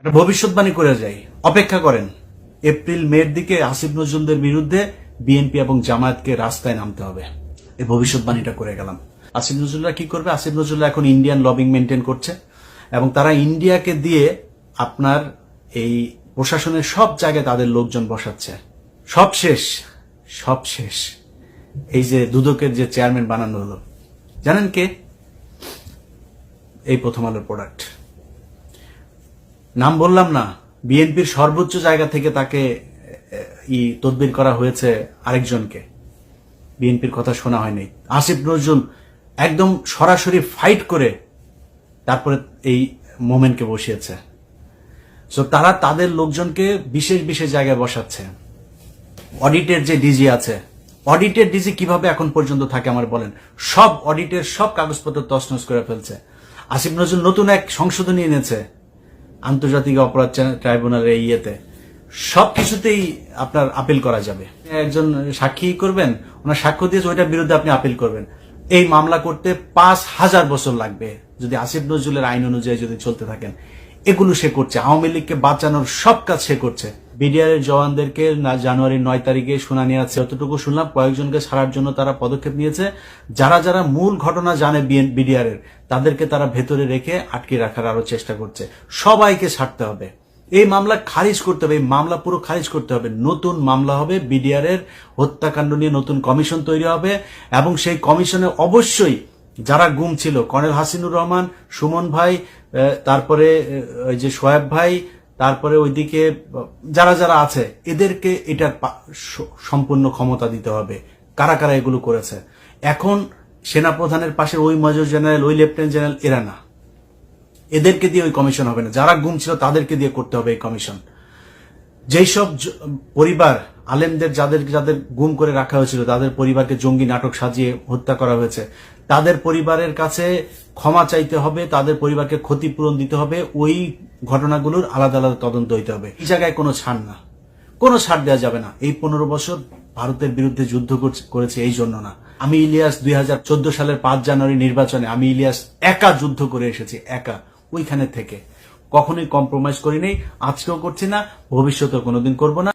একটা ভবিষ্যৎবাণী করে যাই। অপেক্ষা করেন। এপ্রিল, মের দিকে আসিফ নজরুলদের বিরুদ্ধে বিএনপি এবং জামায়াতকে রাস্তায় নামতে হবে। এই ভবিষ্যৎবাণীটা করে গেলাম। আসিফ নজরুলরা কি করবে? আসিফ নজরুলরা এখন ইন্ডিয়ান লবিং মেনটেন করছে এবং তারা ইন্ডিয়াকে দিয়ে আপনার এই প্রশাসনের সব জায়গায় তাদের লোকজন বসাচ্ছে। সব শেষ সব শেষ। এই যে দুদকের যে চেয়ারম্যান বানানো হলো। জানেন কে? এই প্রথম আলোর প্রোডাক্ট নাম বললাম না, বিএনপির সর্বোচ্চ জায়গা থেকে তাকে ই, তদবির করা হয়েছে আরেকজনকে। বিএনপির কথা শোনা হয়নি। আসিফ নজরুল একদম সরাসরি ফাইট করে তারপরে এই মোমেন্টকে বসিয়েছে। সো তারা তাদের লোকজনকে বিশেষ বিশেষ জায়গায় বসাচ্ছে। অডিটের যে ডিজি আছে অডিটের ডিজি কীভাবে এখন পর্যন্ত থাকে আমার বলেন। সব অডিটের সব কাগজপত্র তছনছ করে ফেলছে। আসিফ নজরুল নতুন এক সংশোধনী এনেছে। আন্তর্জাতিক অপরাধ ট্রাইব্যুনালের এই ইয়েতে। সব কিছুতেই আপনার আপিল করা যাবে। একজন সাক্ষী করবেন, ওনার সাক্ষ্য দিয়েছে, ওইটার বিরুদ্ধে আপনি আপিল করবেন। এই মামলা করতে পাঁচ হাজার বছর লাগবে, যদি আসিফ নজরুলের আইন অনুযায়ী যদি চলতে থাকেন। এগুলো সে করছে, আওয়ামী লীগকে বাঁচানোর সব কাজ সে করছে। বিডিআর এর জওয়ানদেরকে জানুয়ারির নয় তারিখে শুনানি আছে। যতটুকু শুনলাম, কয়েকজনকে ছাড়ার জন্য তারা পদক্ষেপ নিয়েছে। যারা যারা মূল ঘটনা জানে বিডিআর এর তাদেরকে তারা ভেতরে রেখে আটকে রাখার আরও চেষ্টা করছে। সবাইকে ছাড়তে হবে। এই মামলা খারিজ করতে হবে, এই মামলা পুরো খারিজ করতে হবে। নতুন মামলা হবে বিডিআর এর হত্যাকাণ্ড নিয়ে নতুন কমিশন তৈরি হবে এবং সেই কমিশনে অবশ্যই যারা গুম ছিল, কর্নেল হাসিনুর রহমান, সুমন ভাই তারপরে ওই যে সোয়েব ভাই তারপরে ওইদিকে, যারা যারা আছে, এদেরকে এটার সম্পূর্ণ ক্ষমতা দিতে হবে। কারা কারা এগুলো করেছে? এখন সেনাপ্রধানের পাশে ওই মেজর জেনারেল ওই লেফটেন্যান্ট জেনারেল এরা না। এদেরকে দিয়ে ওই কমিশন হবে না। যারা গুম ছিল, তাদেরকে দিয়ে করতে হবে এই কমিশন যেই সব পরিবার আলেমদের যাদের যাদের গুম করে রাখা হয়েছিল, তাদের পরিবারকে জঙ্গি নাটক সাজিয়ে হত্যা করা হয়েছে। তাদের পরিবারের কাছে ক্ষমা চাইতে হবে, তাদের পরিবারকে ক্ষতিপূরণ দিতে হবে, ওই ঘটনাগুলোর আলাদা আলাদা তদন্ত হইতে হবে। এই জায়গায় কোনো ছাড় না। কোনো ছাড় দেওয়া যাবে না। এই পনেরো বছর ভারতের বিরুদ্ধে যুদ্ধ করছে- এই জন্য না। আমি ইলিয়াস দুই হাজার চোদ্দ সালের পাঁচ জানুয়ারি নির্বাচনে আমি ইলিয়াস একা যুদ্ধ করে এসেছি, একা, ওইখানে থেকে। কখনোই কম্প্রোমাইজ করি নেই আজকেও করছি না, ভবিষ্যতেও কোনোদিন করব না।